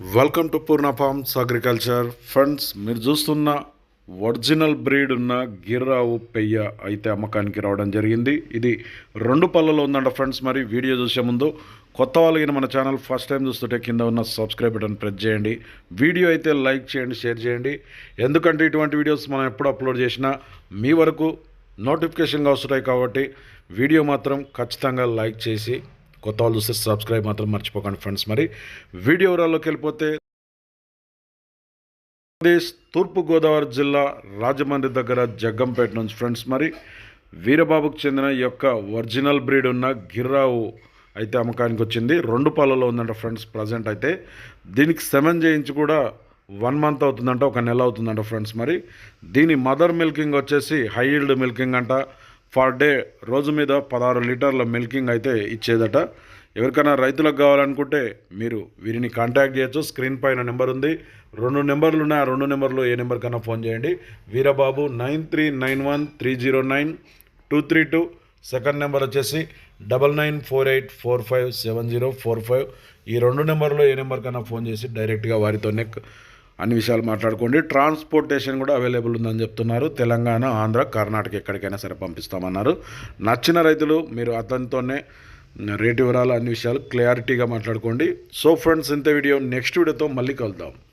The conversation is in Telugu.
Welcome to Purna farms agriculture friends మీరు చూస్తున్న ఒరిజినల్ బ్రీడ్ ఉన్న గిర్రావు పెయ్య అయితే అమ్మకానికి రావడం జరిగింది. ఇది రెండు పళ్ళలో ఉందంట ఫ్రెండ్స్ మరి వీడియో చూసే ముందు కొత్త వాళ్ళకి మన ఛానల్ ఫస్ట్ టైం చూస్తుంటే కింద ఉన్న సబ్స్క్రైబ్ బటన్ ప్రెస్ చేయండి. వీడియో అయితే లైక్ చేయండి షేర్ చేయండి. ఎందుకంటే ఇటువంటి వీడియోస్ మనం ఎప్పుడు అప్లోడ్ చేసినా మీ వరకు నోటిఫికేషన్గా వస్తుంటాయి కాబట్టి వీడియో మాత్రం ఖచ్చితంగా లైక్ చేసి కొత్త వాళ్ళు చూస్తే సబ్స్క్రైబ్ మాత్రం మర్చిపోకండి ఫ్రెండ్స్ మరి వీడియో వివరాల్లోకి వెళ్ళిపోతే ఆంధ్రప్రదేశ్ తూర్పుగోదావరి జిల్లా రాజమండ్రి దగ్గర జగ్గంపేట నుంచి ఫ్రెండ్స్ మరి వీరబాబుకు చెందిన యొక్క ఒరిజినల్ బ్రీడ్ ఉన్న గిర్రావు అయితే అమ్మకానికి వచ్చింది. రెండు పాలలో ఉందంట ఫ్రెండ్స్ ప్రజెంట్ అయితే. దీనికి సెమెన్ చేయించి కూడా వన్ మంత్ అవుతుందంట ఒక నెల అవుతుందంట ఫ్రెండ్స్ మరి దీని మదర్ మిల్కింగ్ వచ్చేసి హై ఈల్డ్ మిల్కింగ్ అంట. ఫర్ డే రోజు మీద పదహారు లీటర్ల మిల్కింగ్ అయితే ఇచ్చేదట. ఎవరికైనా రైతులకు కావాలనుకుంటే మీరు వీరిని కాంటాక్ట్ చేయొచ్చు. స్క్రీన్ పైన నెంబర్ ఉంది. రెండు నెంబర్లు ఉన్నాయి. ఆ రెండు నెంబర్లు ఏ నెంబర్ కన్నా ఫోన్ చేయండి. Veerababu nine three nine one three zero nine two three two. Second number వచ్చేసి double nine four eight four five seven zero four five. ఈ రెండు నెంబర్లో ఏ నెంబర్ కన్నా ఫోన్ చేసి డైరెక్ట్గా వారితోనే అన్ని విషయాలు మాట్లాడుకోండి. ట్రాన్స్పోర్టేషన్ కూడా అవైలబుల్ ఉందని చెప్తున్నారు. తెలంగాణ ఆంధ్ర కర్ణాటక ఎక్కడికైనా సరే పంపిస్తామన్నారు. నచ్చిన రైతులు మీరు అతనితోనే రేటు వివరాలు అన్ని విషయాలు క్లారిటీగా మాట్లాడుకోండి. సో ఫ్రెండ్స్ ఇంత వీడియో. నెక్స్ట్ వీడియోతో మళ్ళీ కలుద్దాం.